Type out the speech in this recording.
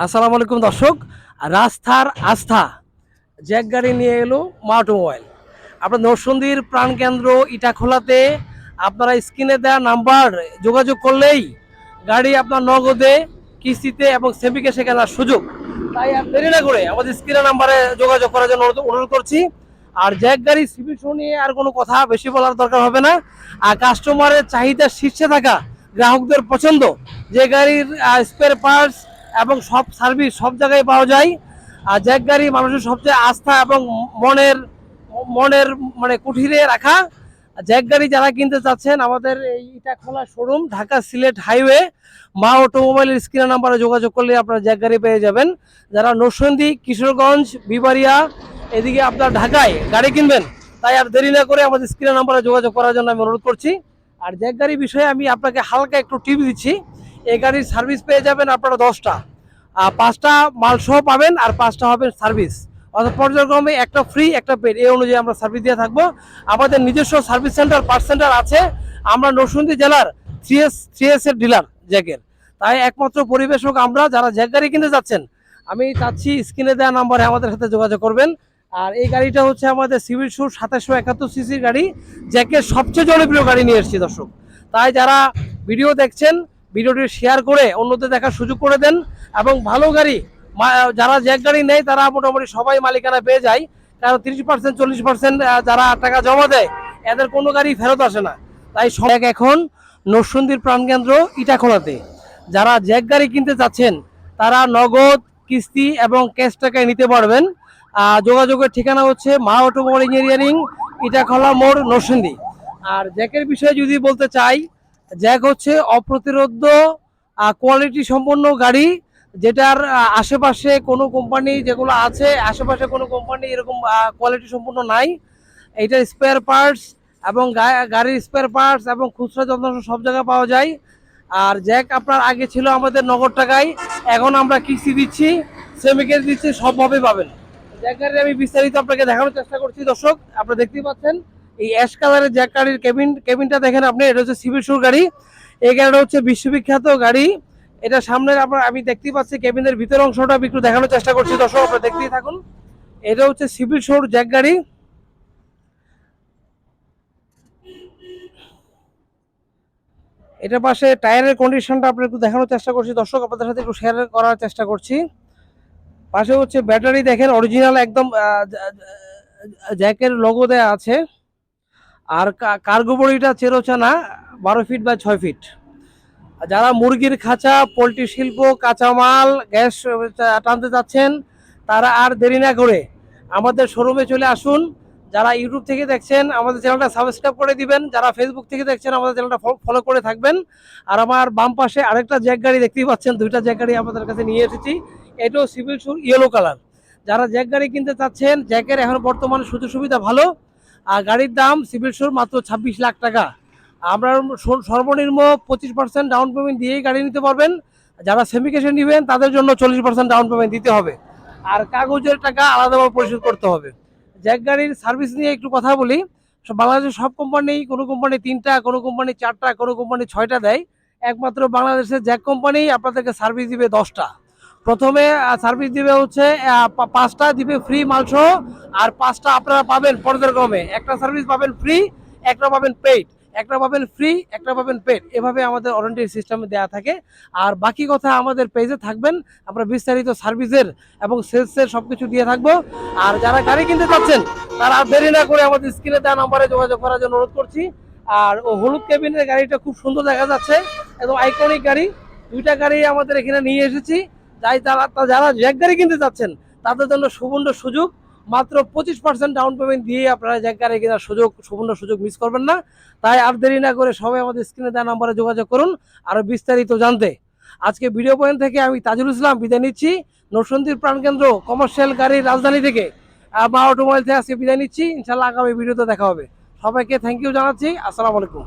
আসসালামু আলাইকুম দর্শক। রাস্তার আস্থা। জ্যাক গাড়ি নিয়ে এলো মা অটোমোবাইল আপনার নরসন্দির প্রাণকেন্দ্র ইটাখোলাতে আপনারা স্ক্রিনে দেওয়া নাম্বার যোগাযোগ করলেই গাড়ি আপনার নগদে, কিস্তিতে এবং সেমিকে কেনার সুযোগ। তাই আর দেরি না করে আমাদের স্ক্রিনে নাম্বারে যোগাযোগ করার জন্য অনুরোধ- করছি। আর জ্যাক গাড়ি সিবি শো নিয়ে আর কোনো কথা বেশি বলার দরকার হবে না। আর কাস্টমারের চাহিদা শীর্ষে থাকা গ্রাহকদের পছন্দ। যে গাড়ির স্পেয়ার পার্টস এবং সব সার্ভিস সব জায়গায় পাওয়া যায়। আর জ্যাক গাড়ি মানুষের সবচেয়ে আস্থা এবং মনের মনের মানে কুঠিরে রাখা। জ্যাক গাড়ি যারা কিনতে চাচ্ছেন, আমাদের এই ইটাখোলা শোরুম ঢাকা সিলেট হাইওয়ে মা অটোমোবাইলের স্ক্রিন নাম্বারে যোগাযোগ করলে আপনারা জ্যাক গাড়ি পেয়ে যাবেন। যারা নরসন্দী কিশোরগঞ্জ বিবারিয়া এদিকে আপনার ঢাকায় গাড়ি কিনবেন, তাই আর দেরি না করে আমাদের স্ক্রিন নাম্বারে যোগাযোগ করার জন্য আমি অনুরোধ করছি। আর জ্যাক গাড়ি বিষয়ে আমি আপনাকে হালকা একটু টিপ দিচ্ছি। এই গাড়ির সার্ভিস পেয়ে যাবেন আপনারা দশটা। আর পাঁচটা মাল সহ পাবেন আর পাঁচটা হবে সার্ভিস। অর্থাৎ পর্যায়ক্রমে একটা ফ্রি একটা পেড এই অনুযায়ী আমরা সার্ভিস দিয়ে থাকব। আমাদের নিজস্ব সার্ভিস সেন্টার পার্ট সেন্টার আছে। আমরা নরসিংদী জেলার থ্রি এস থ্রি এস এর ডিলার জ্যাকের তাই একমাত্র পরিবেশক আমরা যারা জ্যাক গাড়ি কিনতে যাচ্ছেন, আমি চাচ্ছি স্ক্রিনে দেওয়া নাম্বারে আমাদের সাথে যোগাযোগ করবেন। আর এই গাড়িটা হচ্ছে আমাদের সিভিল সুর সাতাশশো একাত্তর সিসির গাড়ি জ্যাকের সবচেয়ে জনপ্রিয় গাড়ি নিয়ে এসেছি দর্শক। তাই যারা ভিডিও দেখছেন ভিডিওটি শেয়ার করে অন্যদের দেখার সুযোগ করে দেন এবং ভালো গাড়ি যারা জ্যাক গাড়ি নেয়, তারা মোটামুটি সবাই মালিকানা পেয়ে যায়। কারণ তিরিশ পার্সেন্ট চল্লিশ পার্সেন্ট যারা টাকা জমা দেয়, এদের কোনো গাড়ি ফেরত আসে না। তাই সবাই এখন নরসন্দির প্রাণকেন্দ্র ইটাখোলাতে। যারা জ্যাক গাড়ি কিনতে চাচ্ছেন, তারা নগদ, কিস্তি এবং ক্যাশ টাকায় নিতে পারবেন। যোগাযোগের ঠিকানা হচ্ছে মা অটোমোবাইল ইঞ্জিনিয়ারিং, ইটাখোলা মোড়, নরসিংদী। আর জ্যাকের বিষয়ে যদি বলতে চাই জ্যাক হচ্ছে অপ্রতিরোধ কোয়ালিটি সম্পন্ন গাড়ি, যেটার আশেপাশে কোনো কোম্পানি যেগুলো আছে, আশেপাশে কোনো কোম্পানি এরকম কোয়ালিটি সম্পন্ন নাই। এটার স্পেয়ার পার্টস এবং গাড়ির স্পেয়ার পার্টস এবং খুচরা যন্ত্রাংশ সব জায়গায় পাওয়া যায়। আর জ্যাক আপনার আগে ছিল আমাদের নগদ টাকায়, এখন আমরা কিস্তি দিচ্ছি সেমিকেট দিচ্ছি, সবভাবে পাবেন। জ্যাক গাড়ির আমি বিস্তারিত আপনাকে দেখানোর চেষ্টা করছি। দর্শক, আপনারা দেখতেই পাচ্ছেন এই অ্যাশ কালারের জ্যাক গাড়ির কেবিন কেবিনটা দেখেন আপনি, এটা হচ্ছে সিভিল সুর গাড়ি। এই গাড়িটা হচ্ছে বিশ্ববিখ্যাত গাড়ি। এটা সামনের আপনার, আমি দেখতেই পাচ্ছি কেবিনের ভিতর অংশটা একটু দেখানোর চেষ্টা করছি, দর্শক আপনারা দেখতেই থাকুন। এটা হচ্ছে সিভিল সুর জ্যাক গাড়ি। এটা পাশে টায়ারের কন্ডিশনটা আপনার একটু দেখানোর চেষ্টা করছি, দর্শক আপনাদের সাথে একটু শেয়ার করার চেষ্টা করছি। পাশে হচ্ছে ব্যাটারি দেখেন অরিজিনাল একদম জ্যাকের লোগো দেয়া আছে। আর কার্গো বডিটা চেরোচানা বারো ফিট বা ছয় ফিট যারা মুরগির খাঁচা, পোলট্রি শিল্প, কাঁচামাল, গ্যাস টানতে যাচ্ছেন তারা আর দেরি না করে আমাদের শোরুমে চলে আসুন। যারা ইউটিউব থেকে দেখছেন, আমাদের চ্যানেলটা সাবস্ক্রাইব করে দিবেন। যারা ফেসবুক থেকে দেখছেন, আমাদের চ্যানেলটা ফলো করে থাকবেন। আর আমার বাম পাশে আরেকটা জ্যাক গাড়ি দেখতেই পাচ্ছেন, দুইটা জ্যাক গাড়ি আমাদের কাছে নিয়ে এসেছি। এটাও সিভিল সুর ইয়েলো কালার যারা জ্যাক গাড়ি কিনতে চাচ্ছেন, জ্যাকের এখন বর্তমানে সুযোগ সুবিধা ভালো। আর গাড়ির দাম সিভিল শোর মাত্র ছাব্বিশ লাখ টাকা। আমরা সর- সর্বনিম্ন পঁচিশ পার্সেন্ট ডাউন পেমেন্ট দিয়েই গাড়ি নিতে পারবেন। যারা সেমিকেশন নেবেন, তাদের জন্য চল্লিশ পার্সেন্ট ডাউন পেমেন্ট দিতে হবে। আর কাগজের টাকা আলাদাভাবে পরিশোধ করতে হবে। জ্যাক গাড়ির সার্ভিস নিয়ে একটু কথা বলি। বাংলাদেশের সব কোম্পানি কোনো কোম্পানি তিনটা, কোনো কোম্পানি চারটা, কোনো কোম্পানি ছয়টা দেয়। একমাত্র বাংলাদেশের জ্যাক কোম্পানি আপনাদেরকে সার্ভিস দিবে দশটা। প্রথমে সার্ভিস দিবে হচ্ছে পাঁচটা দিবে ফ্রি মালসহ আর পাঁচটা আপনারা পাবেন পর্যায়ক্রমে। একটা সার্ভিস পাবেন ফ্রি একটা পাবেন পেইড একটা পাবেন ফ্রি একটা পাবেন পেড এভাবে আমাদের ওয়ারেন্টি সিস্টেমে দেওয়া থাকে। আর বাকি কথা আমাদের পেজে থাকবেন। আমরা বিস্তারিত সার্ভিসের এবং সেলসের সব কিছু দিয়ে থাকব। আর যারা গাড়ি কিনতে চাচ্ছেন, তারা দেরি না করে আমাদের স্ক্রিনে দেওয়া নাম্বারে যোগাযোগ করার জন্য অনুরোধ করছি। আর ও হলুদ কেবিনের গাড়িটা খুব সুন্দর দেখা যাচ্ছে। একদম আইকনিক গাড়ি। দুইটা গাড়ি আমাদের এখানে নিয়ে এসেছি। যাই তারা যারা জ্যাকগাড়ি কিনতে চাচ্ছেন, তাদের জন্য সুবর্ণ সুযোগ। মাত্র পঁচিশ পার্সেন্ট ডাউন পেমেন্ট দিয়ে আপনারা জ্যাক গাড়ি কেনার সুযোগ সুবর্ণ সুযোগ মিস করবেন না। তাই আর দেরি না করে সবাই আমাদের স্ক্রিনে দেওয়া নাম্বারে যোগাযোগ করুন আরও বিস্তারিত জানতে। আজকে ভিডিও পয়েন্ট থেকে আমি তাজুল ইসলাম বিদায় নিচ্ছি। নরসন্দির প্রাণকেন্দ্র কমার্শিয়াল গাড়ির রাজধানী থেকে বা অটোমোবাইল থেকে আজকে বিদায় নিচ্ছি। ইনশাল্লাহ আগামী ভিডিওতে দেখা হবে। সবাইকে থ্যাংক ইউ জানাচ্ছি। আসসালামু আলাইকুম।